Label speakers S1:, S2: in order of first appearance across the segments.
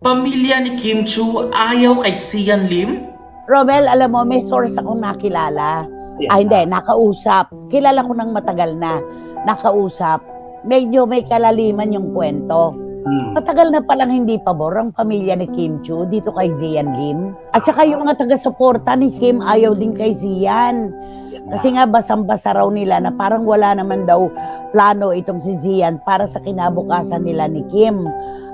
S1: Pamilya ni Kim Chu ayaw kay Sian Lim?
S2: Romel, alam mo, may source akong nakilala. Ah, hindi, nakausap. Kilala ko ng matagal na. Nakausap. Medyo may kalaliman yung kwento.
S3: Hmm.
S2: Matagal na palang hindi pabor ang pamilya ni Kim Chu dito kay Zian Lim. At saka yung mga taga-suporta ni Kim ayaw din kay Zian. Kasi nga basang-basa raw nila na parang wala naman daw plano itong si Zian para sa kinabukasan nila ni Kim.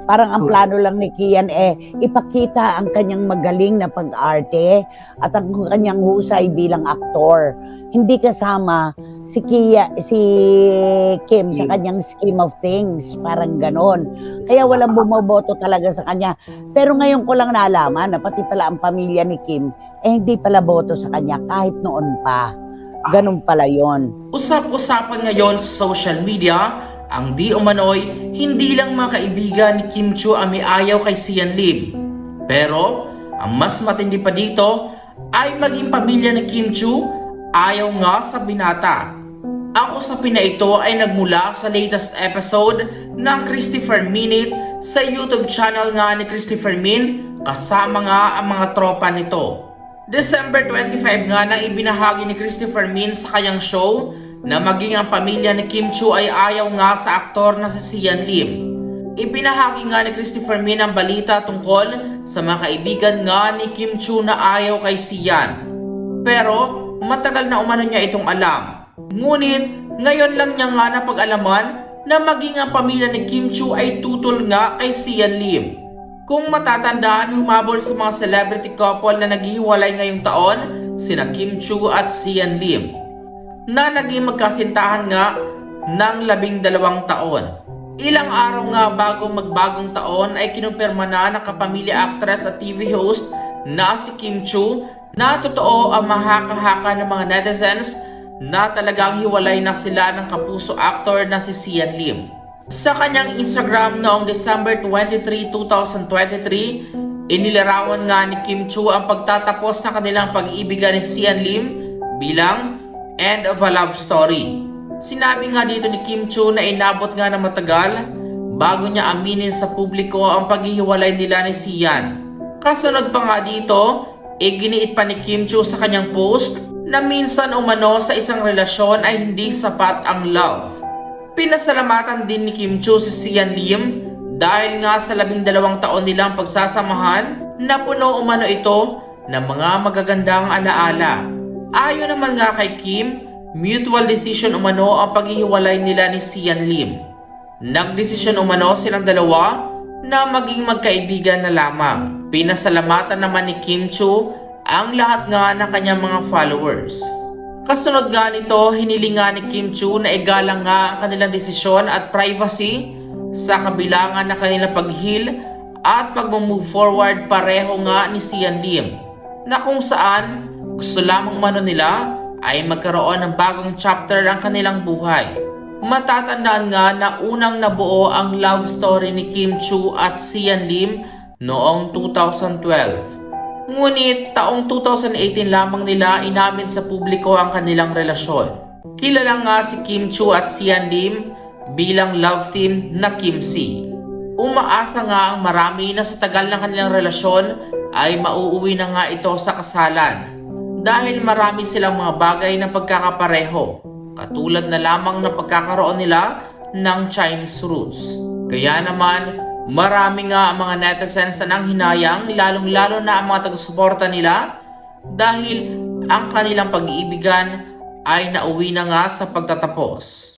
S2: Parang ang plano lang ni Kian eh ipakita ang kanyang magaling na pag-arte at ang kanyang husay bilang aktor. Hindi kasama si Kia, si Kim sa kanyang scheme of things, parang ganon. Kaya walang bumoboto talaga sa kanya. Pero ngayon ko lang nalaman na pati pala ang pamilya ni Kim eh hindi pala boto sa kanya kahit noon pa. Ganun pala yon.
S1: Usap-usapan ngayon sa social media ang di umano'y hindi lang mga kaibigan ni Kim Chu ang may ayaw kay Sian Lim. Pero ang mas matindi pa dito ay maging pamilya ni Kim Chu ayaw nga sa binata. Ang usapin na ito ay nagmula sa latest episode ng Christopher Minute sa YouTube channel nga ni Christopher Min kasama nga ang mga tropa nito. December 25 nga nang ibinahagi ni Christopher Min sa kanyang show na maging ang pamilya ni Kim Chu ay ayaw nga sa aktor na si Sian Lim. Ibinahagi nga ni Christopher Min ang balita tungkol sa mga kaibigan nga ni Kim Chu na ayaw kay Sian. Pero matagal na umano niya itong alam. Ngunit ngayon lang niya nga napag-alaman na maging ang pamilya ni Kim Chu ay tutol nga kay Sian Lim. Kung matatandaan, humabol sa mga celebrity couple na naghihiwalay ngayong taon, sina Kim Chu at Sian Lim, na naging magkasintahan nga ng labing dalawang taon. Ilang araw nga bago magbagong taon ay kinumpirma na ng kapamilya actress at TV host na si Kim Chu na totoo ang mahaka-haka ng mga netizens na talagang hiwalay na sila ng kapuso actor na si Sian Lim. Sa kanyang Instagram noong December 23, 2023, inilarawan nga ni Kim Chu ang pagtatapos ng kanilang pag-iibigan ni Sian Lim bilang end of a love story. Sinabi nga dito ni Kim Chu na inabot nga ng matagal bago niya aminin sa publiko ang paghihiwalay nila ni Sian. Kasunod pa nga dito, iginiit pa ni Kim Chu sa kanyang post na minsan umano sa isang relasyon ay hindi sapat ang love. Pinasalamatan din ni Kim Chu si Sian Lim dahil nga sa labing dalawang taon nilang pagsasamahan na puno umano ito ng mga magagandang alaala. Ayon naman nga kay Kim, mutual decision umano ang paghihiwalay nila ni Sian Lim. Nagdesisyon umano silang dalawa na maging magkaibigan na lamang. Pinasalamatan naman ni Kim Chu ang lahat nga ng kanyang mga followers. Kasunod nga nito, hiniling nga ni Kim Chu na igalang nga ang kanilang desisyon at privacy sa kabilangan ng kanilang pag-heal at pag-move forward pareho nga ni Sian Lim na kung saan gusto lamang mano nila ay magkaroon ng bagong chapter ang kanilang buhay. Matatandaan nga na unang nabuo ang love story ni Kim Chu at Sian Lim noong 2012. Ngunit taong 2018 lamang nila inamin sa publiko ang kanilang relasyon. Kilala nga si Kim Chu at Sian Lim bilang love team na Kim Si. Umaasa nga ang marami na sa tagal ng kanilang relasyon ay mauuwi na nga ito sa kasalan dahil marami silang mga bagay na pagkakapareho katulad na lamang na pagkakaroon nila ng Chinese roots. Kaya naman, marami nga ang mga netizens na nang hinayang lalong-lalo na ang mga taga-suporta nila dahil ang kanilang pag-iibigan ay nauwi na nga sa pagtatapos.